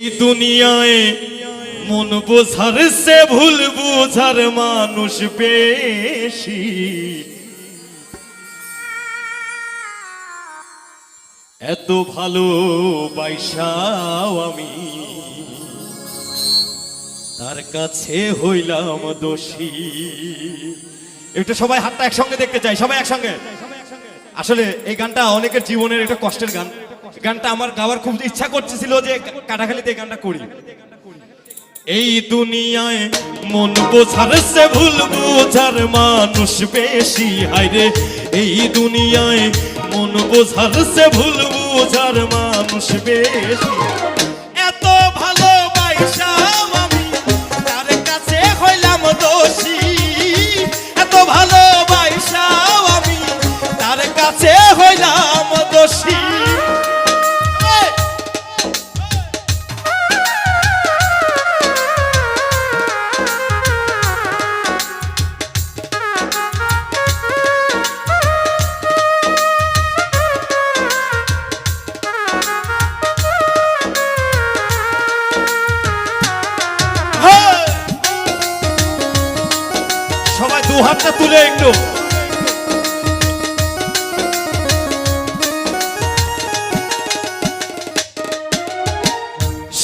দুনিয়ায় মন বোঝার সে ভুল বোঝার মানুষ বেশি। এত ভালো বাইসাও আমি। তার কাছে হইলাম দোষী। একটু সবাই হাতটা একসঙ্গে দেখতে চাই সবাই একসঙ্গে। আসলে এই গানটা অনেকের জীবনের একটা কষ্টের গান। গানটা আমার গাওয়ার খুব ইচ্ছা করতেছিল যে কাটাখালিতে গানটা করি। এই দুনিয়ায় মন বোঝার সে ভুল বোঝার মানুষ বেশি হাইরে এই দুনিয়ায় মন বোঝার সে ভুল বোঝার মানুষ বেশি। দু হাতটা তুলে একটু।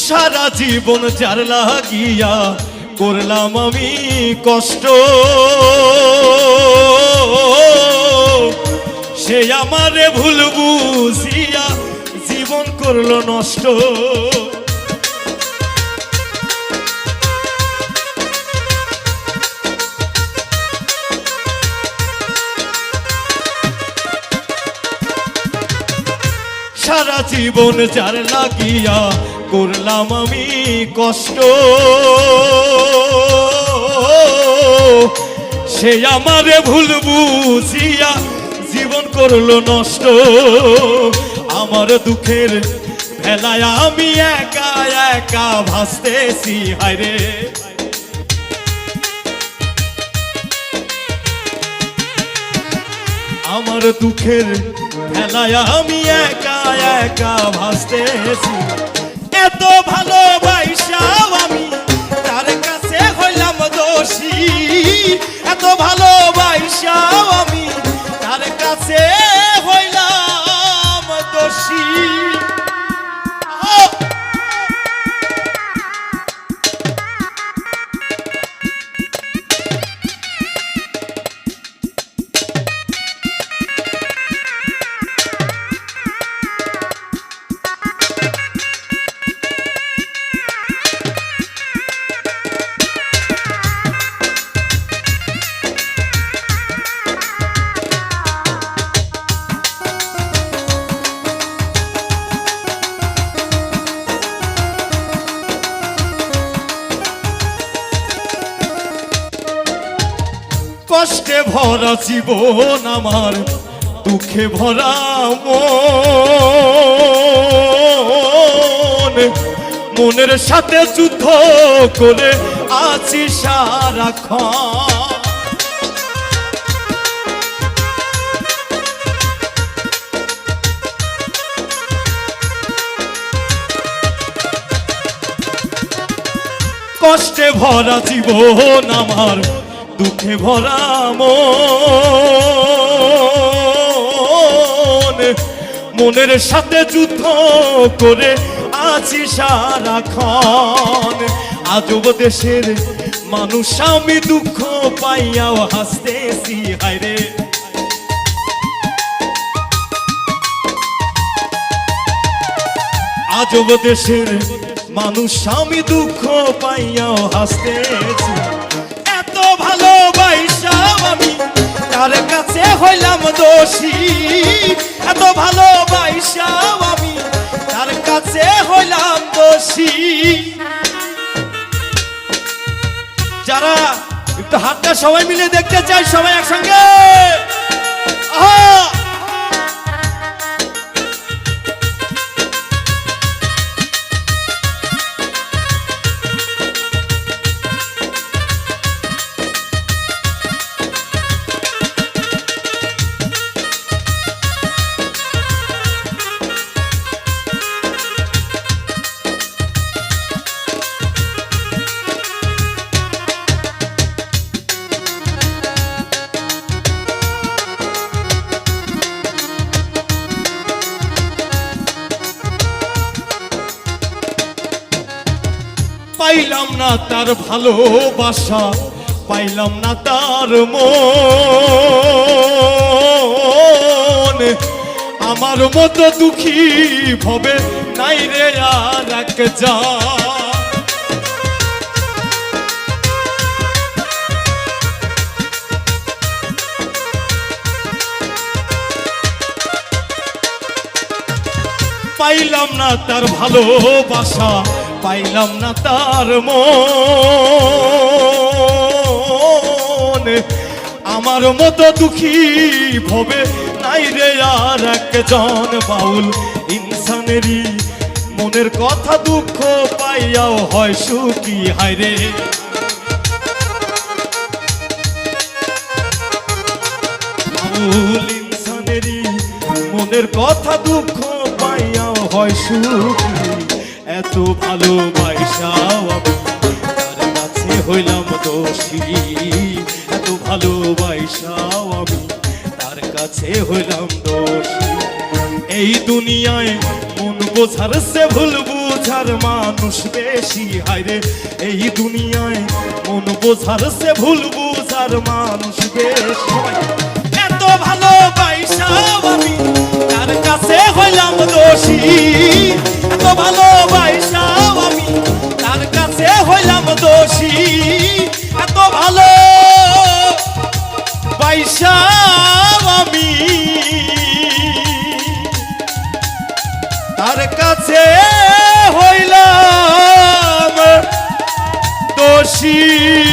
সারা জীবন যার লাগিয়া করলাম আমি কষ্ট। সে আমারে ভুল বুঝিয়া জীবন করল নষ্ট। জীবন যার লাগিয়া করলাম আমি কষ্ট। সে আমারে ভুল বুঝিয়া জীবন করল নষ্ট। আমার দুঃখের ভেলায় আমি একা একা ভাসতেছি, হায়রে। আমার দুঃখের খেলায় আমি একা একা ভাসতেছি এত ভালোবাসাও আমি তার কাছে হইলাম দোষী। এত ভালোবাসাও আমি তার কাছে হইলাম দোষী। কষ্টে ভরা জীবন আমার, দুঃখে ভরা মন। মনের সাথে যুদ্ধ করে আছি সারাক্ষণ। কষ্টে ভরা জীবন আমার দুঃখে ভরা মন। মনের সাথে যুদ্ধ করে আছি সারাক্ষণ। আজব দেশের মানুষ, আমি দুঃখ পাইয়াও হাসতেছি, হায়রে। আজব দেশের মানুষ, আমি দুঃখ পাইয়াও হাসতেছি। ভালোবাসাও আমি তার কাছে হইলাম দোষী? এত ভালোবাসাও আমি তার কাছে হইলাম দোষী? যারা একটু হাতটা সবাই মিলে দেখতে চাই সবাই একসঙ্গে। আহা! পাইলাম না তার ভালোবাসা, পাইলাম না তার মন। আমার মতো দুঃখী ভবে নাই রে আর এক যা। পাইলাম না তার ভালোবাসা পাইলাম না তার মন। আমার মতো দুঃখী ভবে নাই রে আর একজন বাউল। ইনসানেরই মনের কথা দুঃখ পাইয়াও হয় সুখী, হায় রে। মনের কথা দুঃখ পাইয়াও হয় সুখী এত ভালোবাসাও আমি তার কাছে হইলাম দোষী। এত ভালোবাসাও আমি তার কাছে হইলাম দোষী। এই দুনিয়ায় মন বোঝার সে ভুল বুঝার মানুষ বেশি, হায়রে। এই দুনিয়ায় মন বোঝার সে ভুল বুঝার মানুষ বেশি। এত ভালোবাসাও আমি তার কাছে হইলাম দোষী। তার কাছে হইলাম দোষী।